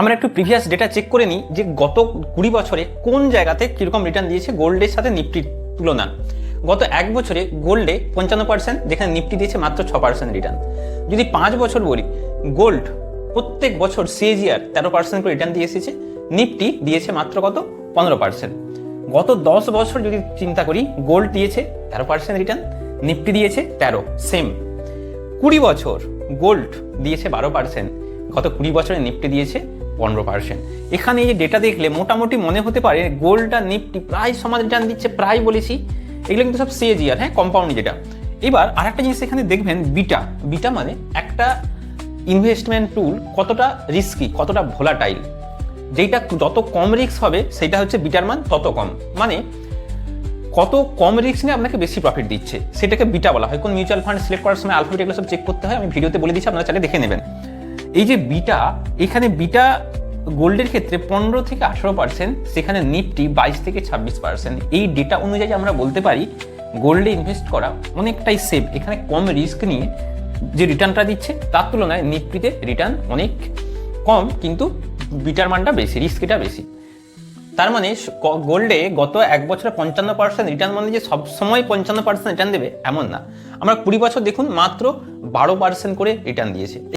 আমরা একটু previous data check করে নিই যে গত কুড়ি বছরে কোন জায়গাতে কীরকম রিটার্ন দিয়েছে গোল্ডের সাথে নিফটির তুলনা। গত এক বছরে গোল্ডে পঞ্চান্ন পার্সেন্ট যেখানে নিফটি দিয়েছে মাত্র ছ পার্সেন্ট রিটার্ন যদি পাঁচ বছর বলি গোল্ড প্রত্যেক বছর সিএজিআর তেরো পার্সেন্ট করে রিটার্ন দিয়ে এসেছে, নিফটি দিয়েছে মাত্র কত? পনেরো পার্সেন্ট গত দশ বছর যদি চিন্তা করি গোল্ড দিয়েছে তেরো পার্সেন্ট রিটার্ন নিফটি দিয়েছে তেরো সেম কুড়ি বছর গোল্ড দিয়েছে বারো পার্সেন্ট গত কুড়ি বছরে নিফটি দিয়েছে পনেরো পার্সেন্ট এখানে এই যে ডেটা দেখলে মোটামুটি মনে হতে পারে গোল্ড আর নিফটি প্রায় সমান রিটার্ন দিচ্ছে, প্রায় বলেছি। এগুলো কিন্তু সব সিএজিআর হ্যাঁ কম্পাউন্ড যেটা এবার আরেকটা জিনিস এখানে দেখবেন, বিটা। বিটা মানে একটা ইনভেস্টমেন্ট টুল কতটা রিস্কি কতটা ভোলাটাইল যেটা যত কম রিস্ক হবে সেটা হচ্ছে বিটার মান তত কম। মানে কত কম রিস্ক নিয়ে আপনাকে বেশি প্রফিট দিচ্ছে, সেটাকে বিটা বলা হয়। কোন মিউচুয়াল ফান্ড সিলেক্ট করার সময় আলফাবেট এগুলো সব চেক করতে হয়। আমি ভিডিওতে বলে দিচ্ছি আপনারা চাইলে দেখে নেবেন। এই যে বিটা, এখানে বিটা গোল্ডের ক্ষেত্রে পনেরো থেকে আঠারো পার্সেন্ট সেখানে নিফটি বাইশ থেকে ছাব্বিশ পার্সেন্ট এই ডেটা অনুযায়ী আমরা বলতে পারি, গোল্ডে ইনভেস্ট করা অনেকটাই সেফ এখানে কম রিস্ক নিয়ে যে রিটার্নটা দিচ্ছে, তার তুলনায় নিফটিতে রিটার্ন অনেক কম, কিন্তু বিটার মানটা বেশি রিস্কটা বেশি। তার মানে গোল্ডে গত এক বছরে পঞ্চান্ন পার্সেন্ট রিটার্ন মানে যে সবসময় পঞ্চান্ন পার্সেন্ট রিটার্ন দেবে, এমন না। আমরা কুড়ি বছর দেখুন, মাত্র বারো পার্সেন্ট করে রিটার্ন দিয়েছে।